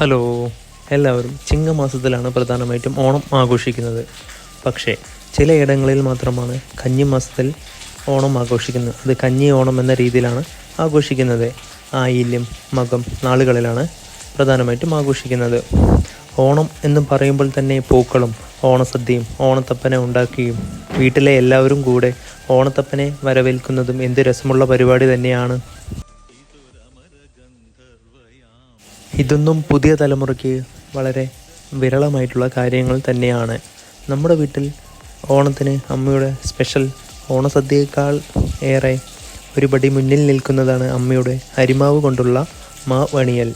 Hello. എല്ലാവരും ചിങ്ങമാസത്തിലാണ് പ്രധാനമായിട്ടും ഓണം ആഘോഷിക്കുന്നത്. പക്ഷേ ചിലയിടങ്ങളിൽ മാത്രമാണ് കഞ്ഞി മാസത്തിൽ ഓണം ആഘോഷിക്കുന്നത്. അത് കഞ്ഞി ഓണം എന്ന രീതിയിലാണ് ആഘോഷിക്കുന്നത്. ആയില്യം മകം നാളുകളിലാണ് പ്രധാനമായിട്ടും ആഘോഷിക്കുന്നത്. ഓണം എന്ന് പറയുമ്പോൾ തന്നെ പൂക്കളും ഓണസദ്യയും ഓണത്തപ്പനെ ഉണ്ടാക്കുകയും വീട്ടിലെ എല്ലാവരും കൂടെ ഓണത്തപ്പനെ വരവേൽക്കുന്നതും എന്ത് രസമുള്ള പരിപാടി തന്നെയാണ്. ഇതൊന്നും പുതിയ തലമുറയ്ക്ക് വളരെ വിരളമായിട്ടുള്ള കാര്യങ്ങൾ തന്നെയാണ്. നമ്മുടെ വീട്ടിൽ ഓണത്തിന് അമ്മയുടെ സ്പെഷ്യൽ ഓണസദ്യയേക്കാൾ ഏറെ ഒരുപടി മുന്നിൽ നിൽക്കുന്നതാണ് അമ്മയുടെ അരിമാവ് കൊണ്ടുള്ള മാവണിയൽ.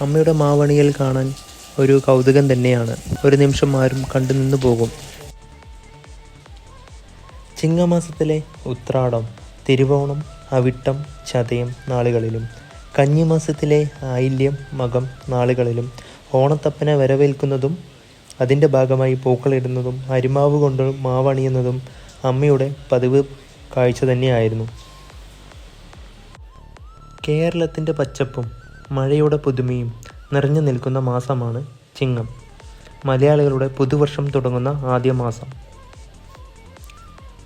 അമ്മയുടെ മാവണിയൽ കാണാൻ ഒരു കൗതുകം തന്നെയാണ്. ഒരു നിമിഷം ആരും കണ്ടു നിന്ന് പോകും. ചിങ്ങമാസത്തിലെ ഉത്രാടം തിരുവോണം അവിട്ടം ചതയം നാളുകളിലും കന്നിമാസത്തിലെ ആയില്യം മകം നാളുകളിലും ഓണത്തപ്പനെ വരവേൽക്കുന്നതും അതിന്റെ ഭാഗമായി പൂക്കളിടുന്നതും അരിമാവ് കൊണ്ട് മാവണിയുന്നതും അമ്മയുടെ പതിവ് കാഴ്ച തന്നെയായിരുന്നു. കേരളത്തിന്റെ പച്ചപ്പും മഴയുടെ പുതുമയും നിറഞ്ഞു നിൽക്കുന്ന മാസമാണ് ചിങ്ങം. മലയാളികളുടെ പുതുവർഷം തുടങ്ങുന്ന ആദ്യ മാസം.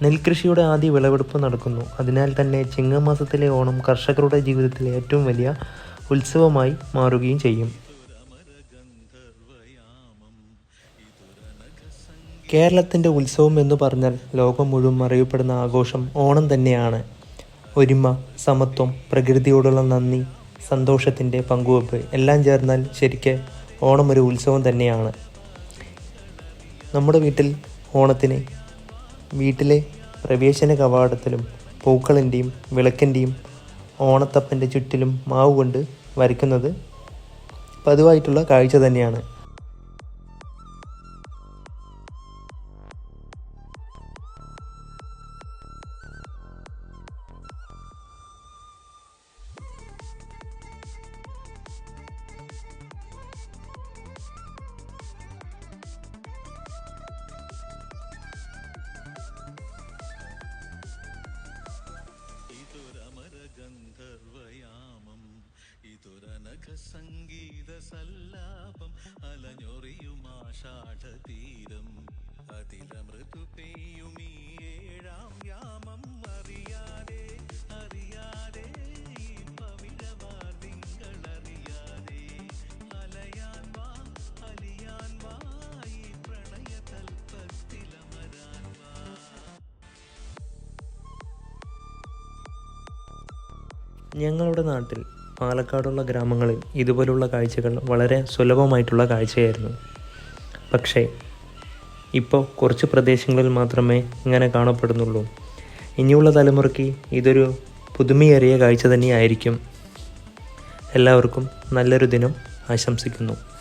നെൽകൃഷിയുടെ ആദ്യ വിളവെടുപ്പ് നടക്കുന്നു. അതിനാൽ തന്നെ ചിങ്ങമാസത്തിലെ ഓണം കർഷകരുടെ ജീവിതത്തിലെ ഏറ്റവും വലിയ ഉത്സവമായി മാറുകയും ചെയ്യും. കേരളത്തിന്റെ ഉത്സവം എന്ന് പറഞ്ഞാൽ ലോകം മുഴുവൻ അറിയപ്പെടുന്ന ആഘോഷം ഓണം തന്നെയാണ്. ഒരുമ സമത്വം പ്രകൃതിയോടുള്ള നന്ദി സന്തോഷത്തിന്റെ പങ്കുവെപ്പ് എല്ലാം ചേർന്നാൽ ശരിക്ക് ഓണം ഒരു ഉത്സവം തന്നെയാണ്. നമ്മുടെ വീട്ടിൽ ഓണത്തിന് വീട്ടിലെ പ്രവേശന കവാടത്തിലും പൂക്കളിന്റെയും വിളക്കിന്റെയും ഓണത്തപ്പന്റെ ചുറ്റിലും മാവ് കൊണ്ട് വരയ്ക്കുന്നത് പതിവായിട്ടുള്ള കാഴ്ച തന്നെയാണ്. സംഗീത സല്ലാപം അലഞ്ഞൊറിയുമാഷാഢതീരം അതിലമൃതു പെയ്യുമീ ഏഴാം യാമം അറിയാതെ അറിയാതെ ഈ അലയാൻ വാ വാ ഈ പ്രണയതൽപ്പത്തിലമരാൻ വാ. ഞങ്ങളുടെ നാട്ടിൽ പാലക്കാടുള്ള ഗ്രാമങ്ങളിൽ ഇതുപോലുള്ള കാഴ്ചകൾ വളരെ സുലഭമായിട്ടുള്ള കാഴ്ചയായിരുന്നു. പക്ഷേ ഇപ്പോൾ കുറച്ച് പ്രദേശങ്ങളിൽ മാത്രമേ ഇങ്ങനെ കാണപ്പെടുന്നുള്ളൂ. ഇനിയുള്ള തലമുറയ്ക്ക് ഇതൊരു പുതുമയേറിയ കാഴ്ച തന്നെയായിരിക്കും. എല്ലാവർക്കും നല്ലൊരു ദിനം ആശംസിക്കുന്നു.